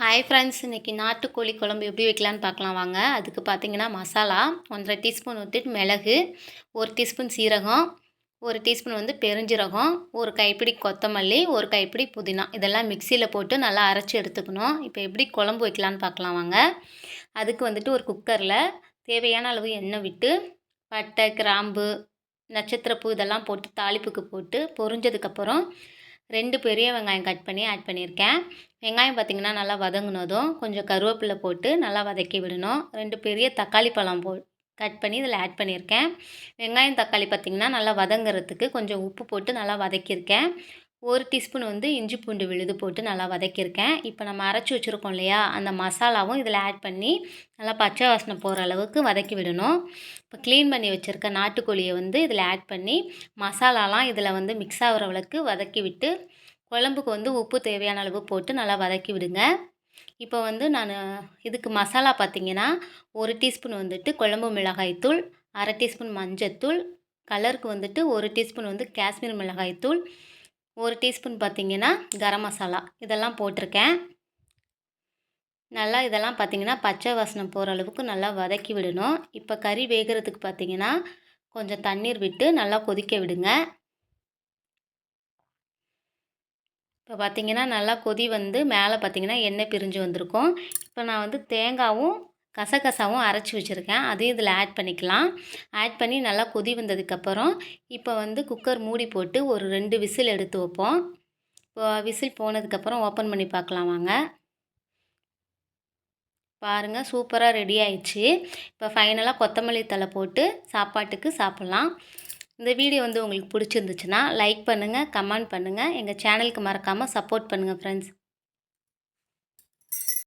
Hi friends இன்றைக்கி நாட்டுக்கோழி குழம்பு எப்படி வைக்கலான்னு பார்க்கலாம் வாங்க. அதுக்கு பார்த்தீங்கன்னா மசாலா ஒன்றரை டீஸ்பூன் ஊற்றிட்டு மிளகு ஒரு டீஸ்பூன் சீரகம் ஒரு டீஸ்பூன் வந்து பெருஞ்சீரகம் ஒரு கைப்பிடி கொத்தமல்லி ஒரு கைப்பிடி புதினா. இதெல்லாம் மிக்சியில் போட்டு நல்லா அரைச்சி எடுத்துக்கணும். இப்போ எப்படி குழம்பு வைக்கலான்னு பார்க்கலாம் வாங்க. அதுக்கு வந்துட்டு ஒரு குக்கரில் தேவையான அளவு எண்ணெய் விட்டு பட்டை கிராம்பு நட்சத்திரப்பூ இதெல்லாம் போட்டு தாளிப்புக்கு போட்டு பொரிஞ்சதுக்கப்புறம் ரெண்டு பெரிய வெங்காயம் கட் பண்ணி ஆட் பண்ணியிருக்கேன். வெங்காயம் பார்த்திங்கன்னா நல்லா வதங்கினதும் கொஞ்சம் கருவேப்பிலை போட்டு நல்லா வதக்கி விடணும். ரெண்டு பெரிய தக்காளி பழம் போ கட் பண்ணி இதில் ஆட் பண்ணியிருக்கேன். வெங்காயம் தக்காளி பார்த்திங்கன்னா நல்லா வதங்குறதுக்கு கொஞ்சம் உப்பு போட்டு நல்லா வதக்கியிருக்கேன். ஒரு டீஸ்பூன் வந்து இஞ்சி பூண்டு விழுது போட்டு நல்லா வதக்கியிருக்கேன். இப்போ நம்ம அரைச்சி வச்சுருக்கோம் இல்லையா அந்த மசாலாவும் இதில் ஆட் பண்ணி நல்லா பச்சை வாசனை போகிற அளவுக்கு வதக்கி விடணும். இப்போ க்ளீன் பண்ணி வச்சுருக்க நாட்டுக்கோழியை வந்து இதில் ஆட் பண்ணி மசாலாலாம் இதில் வந்து மிக்ஸ் ஆகிற அளவுக்கு வதக்கி விட்டு குழம்புக்கு வந்து உப்பு தேவையான அளவு போட்டு நல்லா வதக்கி விடுங்க. இப்போ வந்து நான் இதுக்கு மசாலா பார்த்திங்கன்னா ஒரு டீஸ்பூன் வந்துட்டு குழம்பு மிளகாய்த்தூள் அரை டீஸ்பூன் மஞ்சத்தூள் கலருக்கு வந்துட்டு ஒரு டீஸ்பூன் வந்து காஷ்மீர் மிளகாய்த்தூள் ஒரு டீஸ்பூன் பார்த்திங்கன்னா கரம் மசாலா. இதெல்லாம் போட்டிருக்கேன். நல்லா இதெல்லாம் பார்த்திங்கன்னா பச்சை வாசனை போகிற அளவுக்கு நல்லா வதக்கி விடணும். இப்போ கறி வேகிறதுக்கு பார்த்திங்கன்னா கொஞ்சம் தண்ணீர் விட்டு நல்லா கொதிக்க விடுங்க. இப்போ பார்த்திங்கன்னா நல்லா கொதி வந்து மேலே பார்த்திங்கன்னா எண்ணெய் பிரிஞ்சு வந்திருக்கும். இப்போ நான் வந்து தேங்காவும் கசகசாவும் அரைச்சி வச்சுருக்கேன். அதையும் இதில் ஆட் பண்ணிக்கலாம். ஆட் பண்ணி நல்லா கொதி வந்ததுக்கப்புறம் இப்போ வந்து குக்கர் மூடி போட்டு ஒரு ரெண்டு விசில் எடுத்து வைப்போம். இப்போ விசில் போனதுக்கப்புறம் ஓப்பன் பண்ணி பார்க்கலாம் வாங்க. பாருங்கள் சூப்பராக ரெடி ஆயிடுச்சு. இப்போ ஃபைனலாக கொத்தமல்லி தலை போட்டு சாப்பாட்டுக்கு சாப்பிட்லாம். இந்த வீடியோ வந்து உங்களுக்கு பிடிச்சிருந்துச்சுன்னா லைக் பண்ணுங்கள் கமெண்ட் பண்ணுங்கள் எங்கள் சேனலுக்கு மறக்காமல் சப்போர்ட் பண்ணுங்கள் ஃப்ரெண்ட்ஸ்